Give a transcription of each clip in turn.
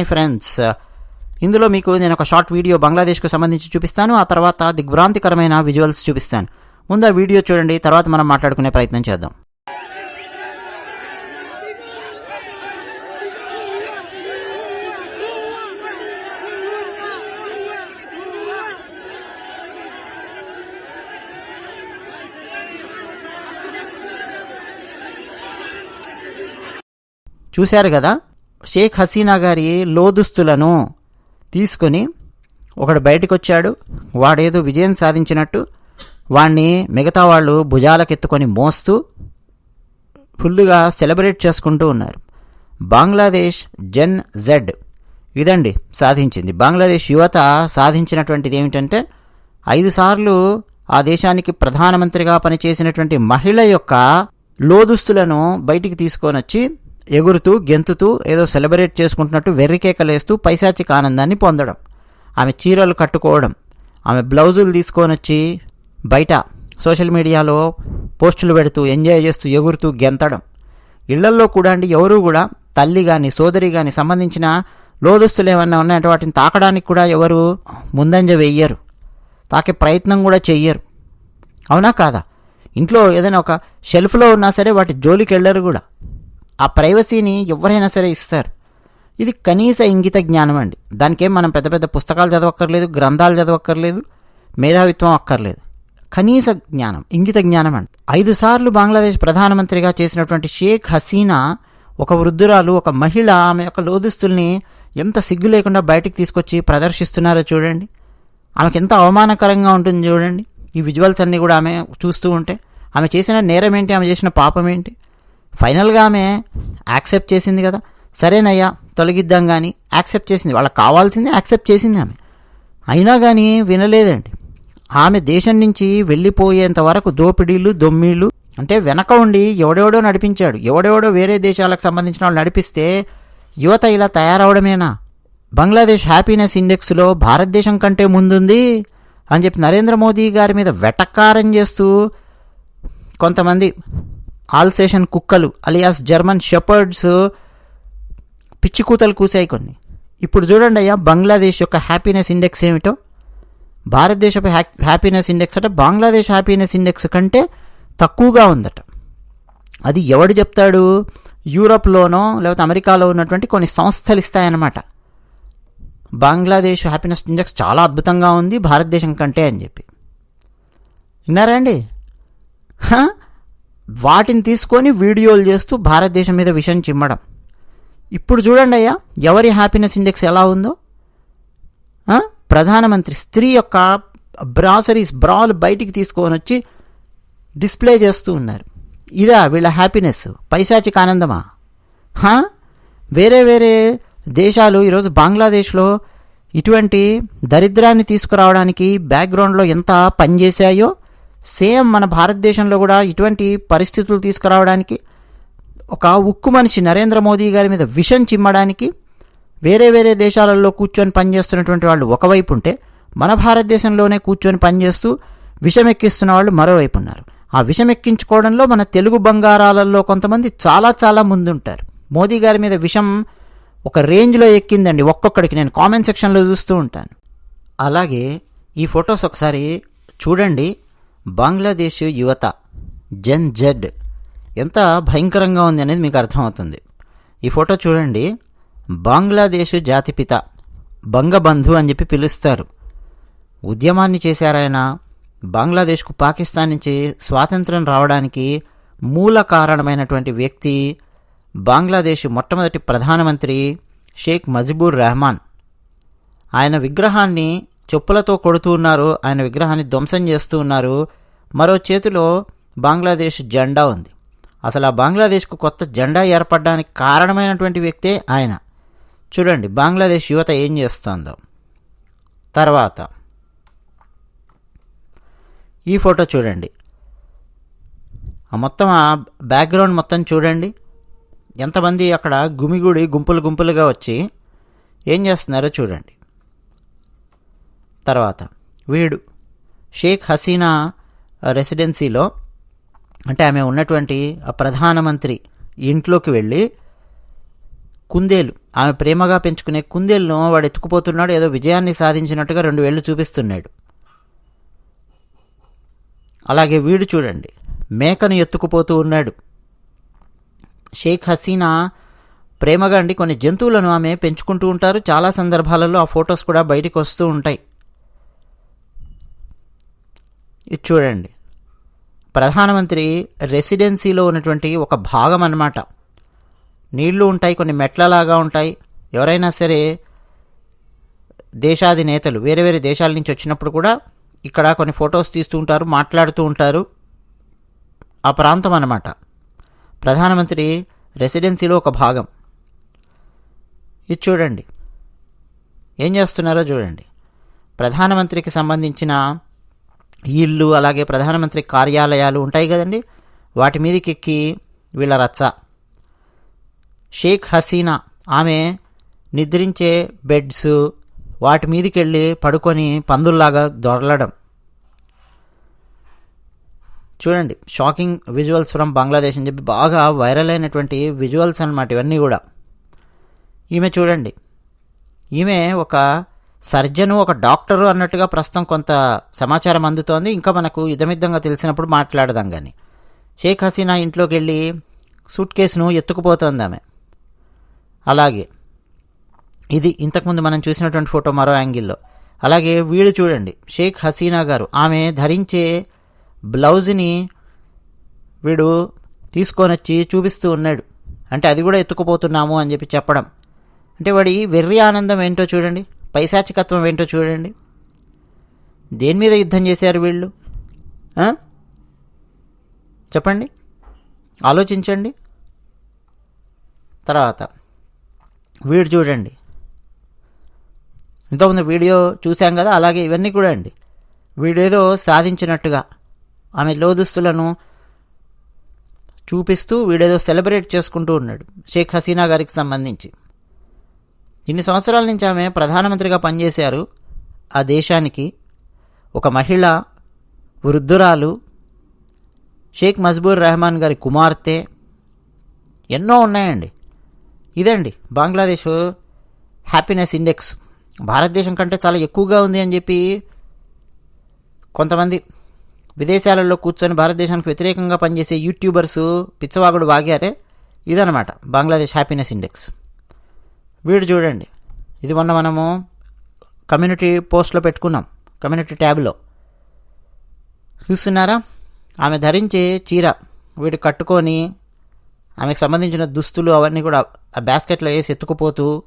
My friends. ఇందులో మీకు నేను ఒక షార్ట్ వీడియో బంగ్లాదేశ్కు సంబంధించి చూపిస్తాను. ఆ తర్వాత దిగ్భ్రాంతికరమైన విజువల్స్ చూపిస్తాను. ముందు ఆ వీడియో చూడండి. తర్వాత మనం మాట్లాడుకునే ప్రయత్నం చేద్దాం. చూశారు కదా? షేక్ హసీనా గారి లోదుస్తులను తీసుకొని ఒకడు బయటకు వచ్చాడు వాడేదో విజయం సాధించినట్టు వాణ్ణి మిగతా వాళ్ళు భుజాలకెత్తుకొని మోస్తూ ఫుల్లుగా సెలబ్రేట్ చేసుకుంటూ ఉన్నారు. బంగ్లాదేశ్ జెన్ జెడ్ ఇదండి సాధించింది. బంగ్లాదేశ్ యువత సాధించినటువంటిది ఏమిటంటే ఐదు సార్లు ఆ దేశానికి ప్రధానమంత్రిగా పనిచేసినటువంటి మహిళ యొక్క లోదుస్తులను బయటికి తీసుకొని వచ్చి ఎగురుతూ గెంతుతూ ఏదో సెలబ్రేట్ చేసుకుంటున్నట్టు వెర్రికేకలేస్తూ పైశాచిక ఆనందాన్ని పొందడం. ఆమె చీరలు కట్టుకోవడం. ఆమె బ్లౌజులు తీసుకొని వచ్చి బయట సోషల్ మీడియాలో పోస్టులు పెడుతూ ఎంజాయ్ చేస్తూ ఎగురుతూ గెంతడం. ఇళ్ళల్లో కూడా అండి ఎవరూ కూడా తల్లి కానీ సోదరి కానీ సంబంధించిన లోదుస్తులు ఏమన్నా ఉన్నాయంటే వాటిని తాకడానికి కూడా ఎవరు ముందంజ వెయ్యరు. తాకే ప్రయత్నం కూడా చెయ్యరు. అవునా కాదా? ఇంట్లో ఏదైనా ఒక షెల్ఫ్లో ఉన్నా సరే వాటి జోలికి వెళ్ళరు కూడా. ఆ ప్రైవసీని ఎవరైనా సరే ఇస్తారు. ఇది కనీస ఇంగిత జ్ఞానం అండి. దానికేం మనం పెద్ద పెద్ద పుస్తకాలు చదవక్కర్లేదు గ్రంథాలు చదవక్కర్లేదు మేధావిత్వం అక్కర్లేదు. కనీస జ్ఞానం ఇంగిత జ్ఞానం అండి. ఐదు సార్లు బంగ్లాదేశ్ ప్రధానమంత్రిగా చేసినటువంటి షేక్ హసీనా ఒక వృద్ధురాలు ఒక మహిళ ఆమె యొక్క లోదుస్తుల్ని ఎంత సిగ్గు లేకుండా బయటికి తీసుకొచ్చి ప్రదర్శిస్తున్నారో చూడండి. ఆమెకి ఎంత అవమానకరంగా ఉంటుంది చూడండి. ఈ విజువల్స్ అన్నీ కూడా ఆమె చూస్తూ ఉంటే ఆమె చేసిన నేరం ఏంటి ఆమె చేసిన పాపం ఏంటి? ఫైనల్గా ఆమె యాక్సెప్ట్ చేసింది కదా. సరేనయ్యా తొలగిద్దాం కానీ యాక్సెప్ట్ చేసింది. వాళ్ళకి కావాల్సింది యాక్సెప్ట్ చేసింది ఆమె. అయినా కానీ వినలేదండి. ఆమె దేశం నుంచి వెళ్ళిపోయేంత వరకు దోపిడీలు దొమ్మీళ్ళు అంటే వెనక ఉండి ఎవడెవడో నడిపించాడు. ఎవడెవడో వేరే దేశాలకు సంబంధించిన వాళ్ళు నడిపిస్తే యువత ఇలా తయారవడమేనా? బంగ్లాదేశ్ హ్యాపీనెస్ ఇండెక్స్లో భారతదేశం కంటే ముందుంది అని చెప్పి నరేంద్ర మోదీ గారి మీద వెటకారం చేస్తూ కొంతమంది ఆల్సేషన్ కుక్కలు అలియాస్ జర్మన్ షెపర్డ్స్ పిచ్చి కూతలు కూసాయి కొన్ని. ఇప్పుడు చూడండి అయ్యా బంగ్లాదేశ్ యొక్క హ్యాపీనెస్ ఇండెక్స్ ఏమిటో? భారతదేశపు హ్యా హ్యాపీనెస్ ఇండెక్స్ అంటే బంగ్లాదేశ్ హ్యాపీనెస్ ఇండెక్స్ కంటే తక్కువగా ఉందట. అది ఎవడు చెప్తాడు? యూరప్లోనో లేకపోతే అమెరికాలో ఉన్నటువంటి కొన్ని సంస్థలు ఇస్తాయన్నమాట. బంగ్లాదేశ్ హ్యాపీనెస్ ఇండెక్స్ చాలా అద్భుతంగా ఉంది భారతదేశం కంటే అని చెప్పి. విన్నారా అండి? హ? వాటిని తీసుకొని వీడియోలు చేస్తూ భారతదేశం మీద విషయం చిమ్మడం. ఇప్పుడు చూడండి అయ్యా ఎవరి హ్యాపీనెస్ ఇండెక్స్ ఎలా ఉందో? ప్రధానమంత్రి స్త్రీ యొక్క బ్రాసరీస్ బ్రాలు బయటికి తీసుకొని వచ్చి డిస్ప్లే చేస్తూ ఉన్నారు. ఇదా వీళ్ళ హ్యాపీనెస్ పైశాచిక ఆనందమా? వేరే వేరే దేశాలు ఈరోజు బంగ్లాదేశ్లో ఇటువంటి దరిద్రాన్ని తీసుకురావడానికి బ్యాక్గ్రౌండ్లో ఎంత పనిచేశాయో సేమ్ మన భారతదేశంలో కూడా ఇటువంటి పరిస్థితులు తీసుకురావడానికి ఒక ఉక్కు మనిషి నరేంద్ర మోదీ గారి మీద విషం చిమ్మడానికి వేరే వేరే దేశాలలో కూర్చొని పనిచేస్తున్నటువంటి వాళ్ళు ఒకవైపు ఉంటే మన భారతదేశంలోనే కూర్చొని పనిచేస్తూ విషం ఎక్కిస్తున్న వాళ్ళు మరోవైపు ఉన్నారు. ఆ విషం ఎక్కించుకోవడంలో మన తెలుగు బంగారాలలో కొంతమంది చాలా చాలా ముందుంటారు. మోదీ గారి మీద విషం ఒక రేంజ్లో ఎక్కిందండి. ఒక్కొక్కడికి నేను కామెంట్ సెక్షన్లో చూస్తూ ఉంటాను. అలాగే ఈ ఫొటోస్ ఒకసారి చూడండి. బంగ్లాదేశ్ యువత జెన్ జెడ్ ఎంత భయంకరంగా ఉంది అనేది మీకు అర్థమవుతుంది. ఈ ఫోటో చూడండి. బంగ్లాదేశ్ జాతిపిత బంగబంధు అని చెప్పి పిలుస్తారు. ఉద్యమాన్ని చేశారాయన బంగ్లాదేశ్కు పాకిస్తాన్ నుంచి స్వాతంత్రం రావడానికి మూల కారణమైనటువంటి వ్యక్తి బంగ్లాదేశ్ మొట్టమొదటి ప్రధానమంత్రి షేక్ మజిబూర్ రెహమాన్. ఆయన విగ్రహాన్ని చెప్పులతో కొడుతూ ఉన్నారు. ఆయన విగ్రహాన్ని ధ్వంసం చేస్తూ ఉన్నారు. మరో చేతిలో బంగ్లాదేశ్ జెండా ఉంది. అసలు ఆ బంగ్లాదేశ్కు కొత్త జెండా ఏర్పడడానికి కారణమైనటువంటి వ్యక్తే ఆయన. చూడండి బంగ్లాదేశ్ యువత ఏం చేస్తుందో. తర్వాత. ఈ ఫోటో చూడండి. ఆ మొత్తం ఆ బ్యాక్గ్రౌండ్ మొత్తం చూడండి. ఎంతమంది అక్కడ గుమిగూడి గుంపులు గుంపులుగా వచ్చి ఏం చేస్తున్నారో చూడండి. తర్వాత. వీడు షేక్ హసీనా రెసిడెన్సీలో అంటే ఆమె ఉన్నటువంటి ప్రధానమంత్రి ఇంట్లోకి వెళ్ళి కుందేలు ఆమె ప్రేమగా పెంచుకునే కుందేలును వాడు ఎత్తుకుపోతున్నాడు ఏదో విజయాన్ని సాధించినట్టుగా రెండు వేళ్ళు చూపిస్తున్నాడు. అలాగే వీడు చూడండి మేకను ఎత్తుకుపోతూ ఉన్నాడు. షేక్ హసీనా ప్రేమగా అండి కొన్ని జంతువులను ఆమె పెంచుకుంటూ ఉంటారు. చాలా సందర్భాలలో ఆ ఫొటోస్ కూడా బయటకు వస్తూ ఉంటాయి. ఇది చూడండి. ప్రధానమంత్రి రెసిడెన్సీలో ఉన్నటువంటి ఒక భాగం అన్నమాట. నీళ్ళు ఉంటాయి కొన్ని మెట్లలాగా ఉంటాయి. ఎవరైనా సరే దేశాధినేతలు వేరే వేరే దేశాల నుంచి వచ్చినప్పుడు కూడా ఇక్కడ కొన్ని ఫొటోస్ తీస్తూ ఉంటారు మాట్లాడుతూ ఉంటారు. ఆ ప్రాంతం అన్నమాట. ప్రధానమంత్రి రెసిడెన్సీలో ఒక భాగం. ఇది చూడండి. ఏం చేస్తున్నారో చూడండి. ప్రధానమంత్రికి సంబంధించిన ఇళ్ళు అలాగే ప్రధానమంత్రి కార్యాలయాలు ఉంటాయి కదండి. వాటి మీదకి ఎక్కి వీళ్ళ రచ్చ. షేక్ హసీనా ఆమె నిద్రించే బెడ్స్ వాటి మీదకి వెళ్ళి పడుకొని పందుల్లాగా దొరలడం. చూడండి షాకింగ్ విజువల్స్ ఫ్రమ్ బంగ్లాదేశ్ అని చెప్పి బాగా వైరల్ అయినటువంటి విజువల్స్ అనమాట ఇవన్నీ కూడా. ఈమె చూడండి ఈమె ఒక సర్జను ఒక డాక్టరు అన్నట్టుగా ప్రస్తుతం కొంత సమాచారం అందుతోంది. ఇంకా మనకు ఇదమిద్దంగా తెలిసినప్పుడు మాట్లాడదాం కానీ షేక్ హసీనా ఇంట్లోకి వెళ్ళి సూట్ కేసును ఎత్తుకుపోతోంది ఆమె. అలాగే ఇది ఇంతకుముందు మనం చూసినటువంటి ఫోటో మరో యాంగిల్లో. అలాగే వీడు చూడండి షేక్ హసీనా గారు. ఆమె ధరించే బ్లౌజ్ని వీడు తీసుకొని వచ్చి చూపిస్తూ ఉన్నాడు. అంటే అది కూడా ఎత్తుకుపోతున్నాము అని చెప్పి చెప్పడం. అంటే వాడి వెర్రి ఆనందం ఏంటో చూడండి. పైశాచికత్వం ఏంటో చూడండి. దేని మీద యుద్ధం చేశారు వీళ్ళు? చెప్పండి. ఆలోచించండి. తర్వాత వీడు చూడండి. ఇంతకుముందు వీడియో చూసాం కదా అలాగే ఇవన్నీ కూడా అండి. వీడేదో సాధించినట్టుగా ఆమె లోదుస్తులను చూపిస్తూ వీడేదో సెలబ్రేట్ చేసుకుంటూ ఉన్నాడు షేక్ హసీనా గారికి సంబంధించి. ఇన్ని సంవత్సరాల నుంచి ఆమె ప్రధానమంత్రిగా పనిచేశారు. ఆ దేశానికి ఒక మహిళ వృద్ధురాలు షేక్ మజ్బూర్ రెహమాన్ గారి కుమార్తె ఎన్నో ఉన్నాయండి. ఇదండి బంగ్లాదేశ్ హ్యాపీనెస్ ఇండెక్స్. భారతదేశం కంటే చాలా ఎక్కువగా ఉంది అని చెప్పి కొంతమంది విదేశాలలో కూర్చొని భారతదేశానికి వ్యతిరేకంగా పనిచేసే యూట్యూబర్స్ పిచ్చవాగుడు వాగారే. ఇదనమాట బంగ్లాదేశ్ హ్యాపీనెస్ ఇండెక్స్. వీడు చూడండి. ఇది మొన్న మనము కమ్యూనిటీ పోస్ట్లో పెట్టుకున్నాం. కమ్యూనిటీ ట్యాబ్లో. చూస్తున్నారా? ఆమె ధరించే చీర వీడు కట్టుకొని ఆమెకు సంబంధించిన దుస్తులు అవన్నీ కూడా ఆ బాస్కెట్లో వేసి ఎత్తుకుపోతూ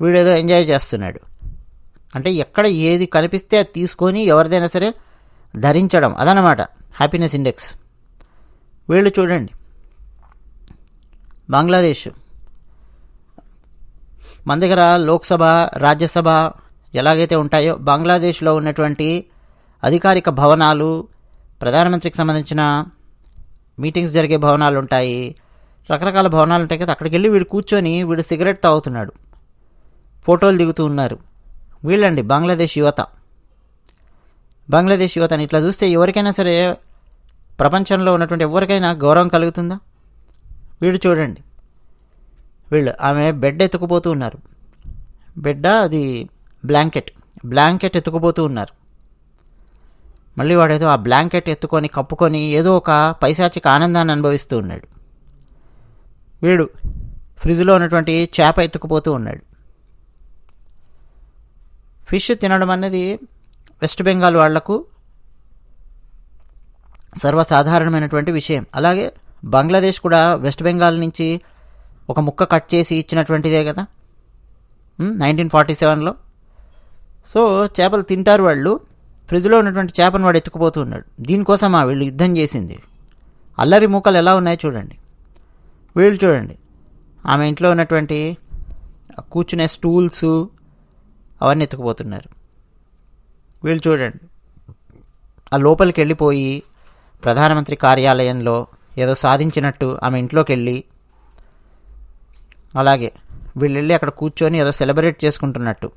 వీడేదో ఎంజాయ్ చేస్తున్నాడు. అంటే ఎక్కడ ఏది కనిపిస్తే అది తీసుకొని ఎవరిదైనా సరే ధరించడం. అదనమాట హ్యాపీనెస్ ఇండెక్స్. వీళ్ళు చూడండి. బంగ్లాదేశ్. మన దగ్గర లోక్సభ రాజ్యసభ ఎలాగైతే ఉంటాయో బంగ్లాదేశ్లో ఉన్నటువంటి అధికారిక భవనాలు ప్రధానమంత్రికి సంబంధించిన మీటింగ్స్ జరిగే భవనాలు ఉంటాయి. రకరకాల భవనాలు ఉంటాయి కదా అక్కడికి వెళ్ళి వీడు కూర్చొని వీడు సిగరెట్ తాగుతున్నాడు. ఫోటోలు దిగుతూ ఉన్నారు. వీళ్ళండి బంగ్లాదేశ్ యువత. బంగ్లాదేశ్ యువతని ఇట్లా చూస్తే ఎవరికైనా సరే ప్రపంచంలో ఉన్నటువంటి ఎవరికైనా గౌరవం కలుగుతుందా? వీడు చూడండి. వీళ్ళు ఆమె బెడ్ ఎత్తుకుపోతూ ఉన్నారు. బెడ్ అది బ్లాంకెట్ బ్లాంకెట్ ఎత్తుకుపోతూ ఉన్నారు. మళ్ళీ వాడేదో ఆ బ్లాంకెట్ ఎత్తుకొని కప్పుకొని ఏదో ఒక పైశాచిక ఆనందాన్ని అనుభవిస్తూ ఉన్నాడు. వీడు ఫ్రిడ్జ్లో ఉన్నటువంటి చేప ఎత్తుకుపోతూ ఉన్నాడు. ఫిష్ తినడం అనేది వెస్ట్ బెంగాల్ వాళ్ళకు సర్వసాధారణమైనటువంటి విషయం. అలాగే బంగ్లాదేశ్ కూడా వెస్ట్ బెంగాల్ నుంచి ఒక ముక్క కట్ చేసి ఇచ్చినటువంటిదే కదా? నైన్టీన్ ఫార్టీ సెవెన్లో సో చేపలు తింటారు వాళ్ళు. ఫ్రిడ్జ్లో ఉన్నటువంటి చేపను వాడు ఎత్తుకుపోతూ ఉన్నాడు. దీనికోసం ఆ వీళ్ళు యుద్ధం చేసింది? అల్లరి మూకలు ఎలా ఉన్నాయో చూడండి. వీళ్ళు చూడండి. ఆమె ఇంట్లో ఉన్నటువంటి కూర్చునే స్టూల్స్ అవన్నీ ఎత్తుకుపోతున్నారు. వీళ్ళు చూడండి. ఆ లోపలికి వెళ్ళిపోయి ప్రధానమంత్రి కార్యాలయంలో ఏదో సాధించినట్టు ఆమె ఇంట్లోకి వెళ్ళి అలాగే వీళ్ళు వెళ్ళి అక్కడ కూర్చొని ఏదో సెలబ్రేట్ చేసుకుంటున్నట్టు.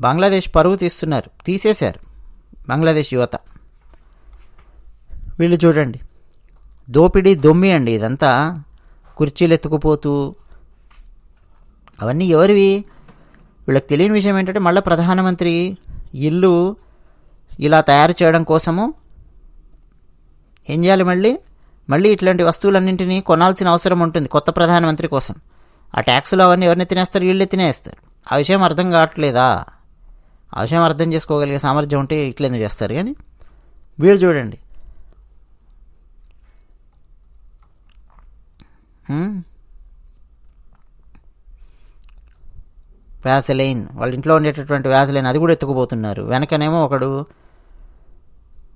బంగ్లాదేశ్ పరువు తీస్తున్నారు. తీసేశారు. బంగ్లాదేశ్ యువత. వీళ్ళు చూడండి. దోపిడీ దొమ్మి అండి ఇదంతా. కుర్చీలు ఎత్తుకుపోతూ. అవన్నీ ఎవరివి? వీళ్ళకి తెలియని విషయం ఏంటంటే మళ్ళీ ప్రధానమంత్రి ఇల్లు ఇలా తయారు చేయడం కోసము. ఏం చేయాలి మళ్ళీ? మళ్ళీ ఇట్లాంటి వస్తువులన్నింటినీ కొనాల్సిన అవసరం ఉంటుంది కొత్త ప్రధానమంత్రి కోసం. ఆ ట్యాక్సులు అవన్నీ ఎవరిని తినేస్తారు? వీళ్ళే తినేస్తారు. ఆ విషయం అర్థం కావట్లేదా? ఆ విషయం అర్థం చేసుకోగలిగే సామర్థ్యం ఉంటే ఇట్లెందుకు చేస్తారు? కానీ వీడు చూడండి. వ్యాసలైన్. వాళ్ళ ఇంట్లో ఉండేటటువంటి వ్యాసలైన్ అది కూడా ఎత్తుకుపోతున్నారు. వెనకనేమో ఒకడు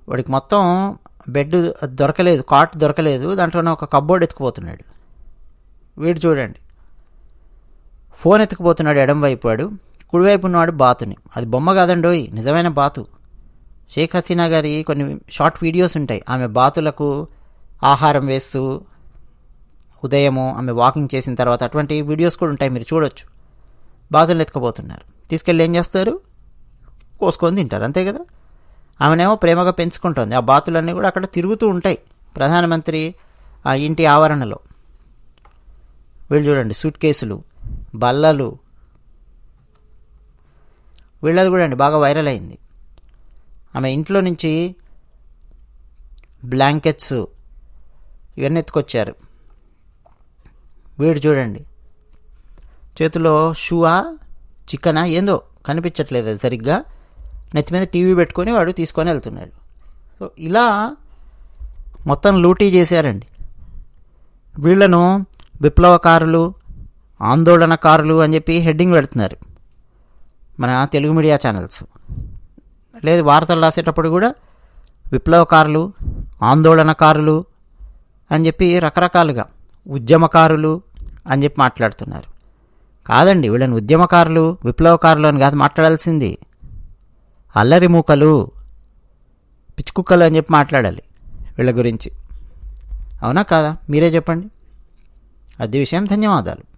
వాడికి మొత్తం బెడ్ దొరకలేదు కాట్ దొరకలేదు దాంట్లోనే ఒక కబ్బోర్డ్ ఎత్తుకుపోతున్నాడు. వీడు చూడండి. ఫోన్ ఎత్తుకుపోతున్నాడు ఎడం వైపు వాడు. కుడివైపు ఉన్నవాడు బాతుని. అది బొమ్మ కాదండోయ్ నిజమైన బాతు. షేక్ హసీనా గారి కొన్ని షార్ట్ వీడియోస్ ఉంటాయి. ఆమె బాతులకు ఆహారం వేస్తూ ఉదయము ఆమె వాకింగ్ చేసిన తర్వాత అటువంటి వీడియోస్ కూడా ఉంటాయి మీరు చూడొచ్చు. బాతులు ఎత్తుకుపోతున్నారు. తీసుకెళ్ళి ఏం చేస్తారు? కోసుకొని తింటారు అంతే కదా? ఆమెనేమో ప్రేమగా పెంచుకుంటుంది. ఆ బాతులన్నీ కూడా అక్కడ తిరుగుతూ ఉంటాయి ప్రధానమంత్రి ఆ ఇంటి ఆవరణలో. వీళ్ళు చూడండి సూట్ కేసులు బల్లలు. వీళ్ళది కూడా అండి బాగా వైరల్ అయింది. ఆమె ఇంట్లో నుంచి బ్లాంకెట్స్ ఇవన్నీ ఎత్తుకొచ్చారు. వీడు చూడండి చేతిలో షూవా చికెనా ఏందో కనిపించట్లేదు అది సరిగ్గా. నెత్తి మీద టీవీ పెట్టుకొని వాడు తీసుకొని వెళ్తున్నాడు. సో ఇలా మొత్తం లూటీ చేశారండి. వీళ్ళను విప్లవకారులు ఆందోళనకారులు అని చెప్పి హెడ్డింగ్ పెడుతున్నారు మన తెలుగు మీడియా ఛానల్స్. లేదు వార్తలు రాసేటప్పుడు కూడా విప్లవకారులు ఆందోళనకారులు అని చెప్పి రకరకాలుగా ఉద్యమకారులు అని చెప్పి మాట్లాడుతున్నారు. కాదండి వీళ్ళని ఉద్యమకారులు విప్లవకారులు అని కాదు మాట్లాడాల్సింది అల్లరి మూకలు పిచ్చుకుక్కలు అని చెప్పి మాట్లాడాలి వీళ్ళ గురించి. అవునా కాదా? మీరే చెప్పండి. అది విషయం ధన్యవాదాలు.